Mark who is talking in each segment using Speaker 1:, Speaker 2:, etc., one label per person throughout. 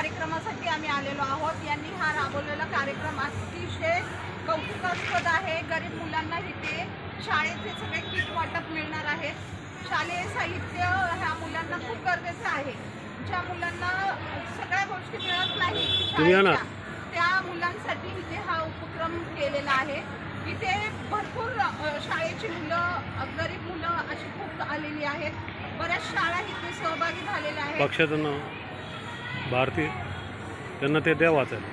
Speaker 1: कार्यक्रमासाठी आम्ही आलेलो आहोत. यांनी हा राबवलेला कार्यक्रम अतिशय कौतुकास्पद आहे. गरीब मुलांना इथे शाळेचे सगळे किट वाटप मिळणार आहे शालेय साहित्य ह्या मुलांना खूप गरजेचं आहे. ज्या मुलांना सगळ्या गोष्टी मिळत नाही त्या मुलांसाठी इथे हा उपक्रम केलेला आहे. इथे भरपूर शाळेची मुलं गरीब मुलं अशी खूप आलेली आहेत. बऱ्याच शाळा इथे सहभागी झालेल्या आहेत.
Speaker 2: भारतीय. त्यांना ते द्या वाचायला.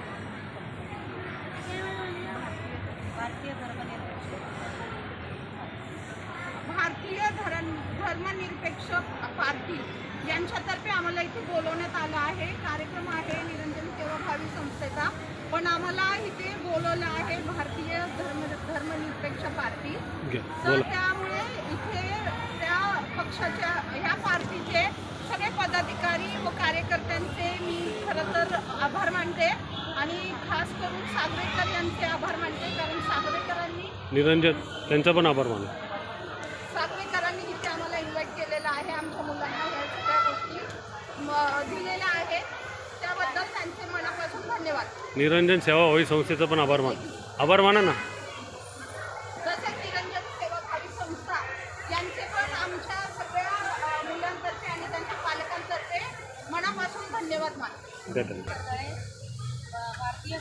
Speaker 1: भारतीय भारतीय धर्म धर्मनिरपेक्ष पार्टी यांच्यातर्फे आम्हाला इथे बोलवण्यात आलं आहे. कार्यक्रम आहे निरंजन सेवाभावी संस्थेचा. पण आम्हाला इथे बोलवलं आहे भारतीय धर्म धर्मनिरपेक्ष पार्टी तर त्यामुळे इथे त्या पक्षाच्या पदाधिकारी व कार्यकर्त्यांचे मी खरं तर आभार मानते आणि खास करून सागवेकर यांचे आभार मानते कारण सागवेकरांनी
Speaker 2: निरंजन त्यांचा पण आभार माना.
Speaker 1: सागवेकरांनी इथे आम्हाला इन्व्हाइट केलेलं आहे आमच्या मुलांना या सगळ्या गोष्टी दिलेल्या आहेत. त्याबद्दल त्यांचे मनापासून धन्यवाद.
Speaker 2: निरंजन सेवा होई संस्थेचा पण आभार मान आभार माना ना.
Speaker 1: भेटेल मानतो
Speaker 2: द्या त्यांना
Speaker 1: भारतीय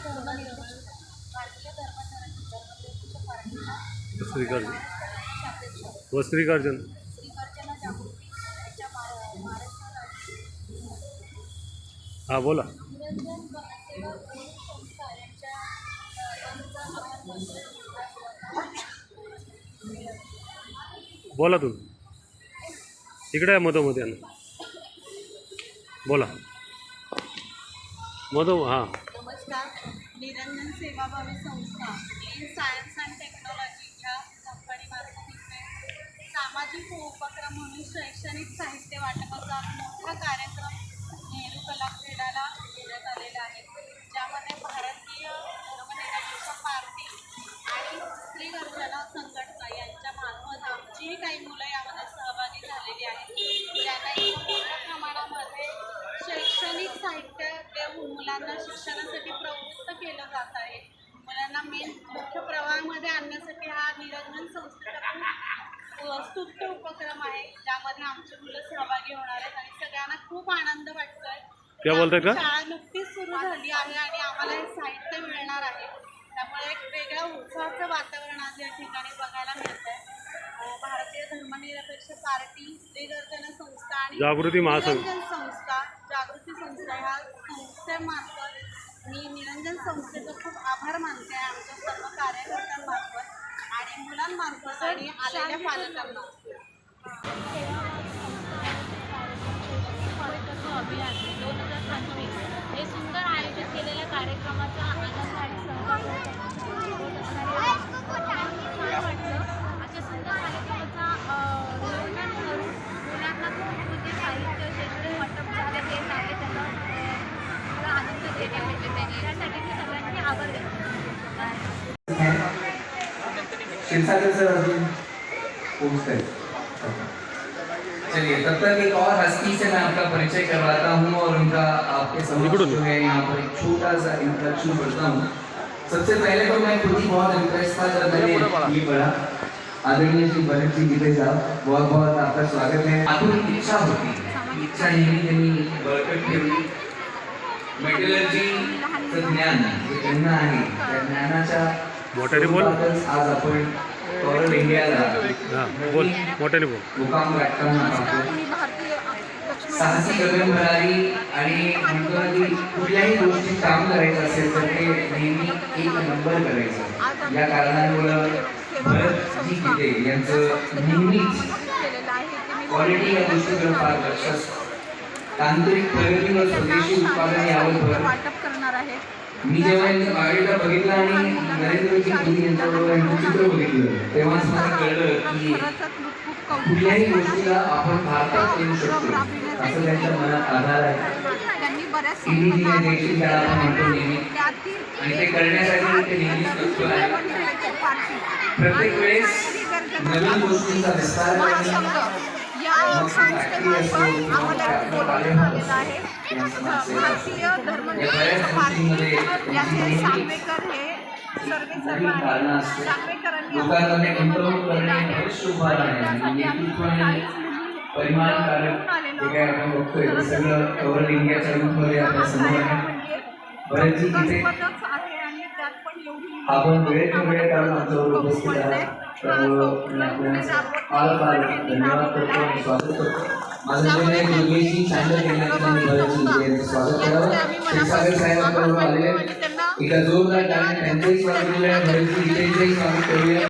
Speaker 2: हां बोला. बोला तुम्ही. इकडे आहे मधोमध्ये यांना. बोला. मधो हां.
Speaker 1: नमस्कार. निरंजन सेवाभावी संस्था क्लीन सायन्स अँड टेक्नॉलॉजी ह्या कंपनीमार्फत इथे सामाजिक उपक्रम म्हणून शैक्षणिक साहित्य वाटपाचा मोठा कार्यक्रम नेहरू कला क्रीडाला घेण्यात आलेला आहे. ज्यामध्ये भारतीय धर्मनिरपेक्ष पार्टी आणि स्त्री गर्जना संघटना यांच्या मार्फत आमचीही काही मुलं यामध्ये सहभागी झालेली आहेत. त्यांना मुलांना शिक्षणासाठी प्रवृत्त केलं जात आहे. मुलांना मेन मुख्य प्रवाहामध्ये आणण्यासाठी हा निरंजन संस्थेचा स्तुत्य उपक्रम आहे. ज्यामध्ये आमची मुलं सहभागी होणार आहेत आणि सगळ्यांना खूप आनंद वाटतोय? शाळा नुकतीच सुरू झाली आहे आणि आम्हाला हे साहित्य मिळणार आहे. त्यामुळे एक वेगळं उत्साहाचं वातावरण आज या ठिकाणी बघायला मिळत आहे भारतीय धर्मनिरपेक्ष पार्टी स्त्रीगर्जना संस्था आणि
Speaker 2: जागृती महासंघ.
Speaker 1: निरंजन संस्था जागृती संस्था ह्या संस्थेमार्फत मी निरंजन संस्थेचं खूप आभार मानते आमच्या सर्व कार्यकर्त्यांमार्फत आणि मुलांमार्फत आणि आलेल्या पालकांना
Speaker 3: शिवसागर सर अभी हैं। चलिए तब तक एक और हस्ती से मैं आपका परिचय करवाता हूँ और उनका आपके समक्ष। जो है यहाँ पर एक छोटा सा इंट्रोडक्शन करता हूँ। सबसे पहले तो मैं खुद ही बहुत इंप्रेस था जब मैंने ये पढ़ा। आदरणीय श्री भरत जी गिरे साहब बहुत बहुत आपका स्वागत है। आतून इच्छा होती इच्छा नेहमी त्यांनी बळकट ठेवली मेटलर्जीचं ज्ञान जे त्यांना आहे त्या ज्ञानाच्या आज आपण कॉरल इंडियाला
Speaker 2: बोल मोठ्याने बोल.
Speaker 3: मुकाम गाठताना साहसी गगन भरारी आणि म्हणतो की कुठल्याही गोष्टीत काम करायचं असेल तर ते नेहमी एक नंबर करायचं. या कारणामुळं भरत जी गीते यांचं नेहमीच क्वालिटी या गोष्टीकडे फार लक्ष असतं. तांत्रिक प्रगती व स्वदेशी उत्पादन यावर भर
Speaker 1: वाटप करणार आहे.
Speaker 3: मी जेव्हा बायोडेटा बघितला आणि नरेंद्रजी मोदी यांच्याबरोबर यांचं चित्र बघितलं तेव्हाच मला कळलं की कुठल्याही गोष्टीला आपण भारतात करू शकतो असं त्यांच्या मनात आधार आहे.
Speaker 1: त्यांनी बऱ्याच
Speaker 3: टीव्हीला देखील त्याला आपण म्हणतो नेहमी.
Speaker 1: त्यातील
Speaker 3: आणि ते करण्यासाठी ते नेहमीच तत्पर आहे. प्रत्येक वेळेस नवीन गोष्टींचा विस्तार करणे
Speaker 1: या संस्थेमार्फत आम्हाला इथे बोलवण्यात आलेलं आहे भारतीय धर्मनिरपेक्ष पार्टी याचे सागवेकर हे
Speaker 3: कारणं लोकांमध्ये गुंतवणूक करणे बरेचसे उभार आहे आणि परिमाणकारक जे काय आपण आहे बरेच वेळेत वेळ काढून आमच्यावर उपस्थित आहात त्यामुळं मी आपल्याला फार फार धन्यवाद करतो आणि स्वागत करतो माझं चांगलं स्वागत करावं क्षीरसागर साहेब आपल्याबरोबर आलेले. एका जोरदार टाळ्याने त्यांचंही स्वागत करूया बरेच इथे इथेही स्वागत करूया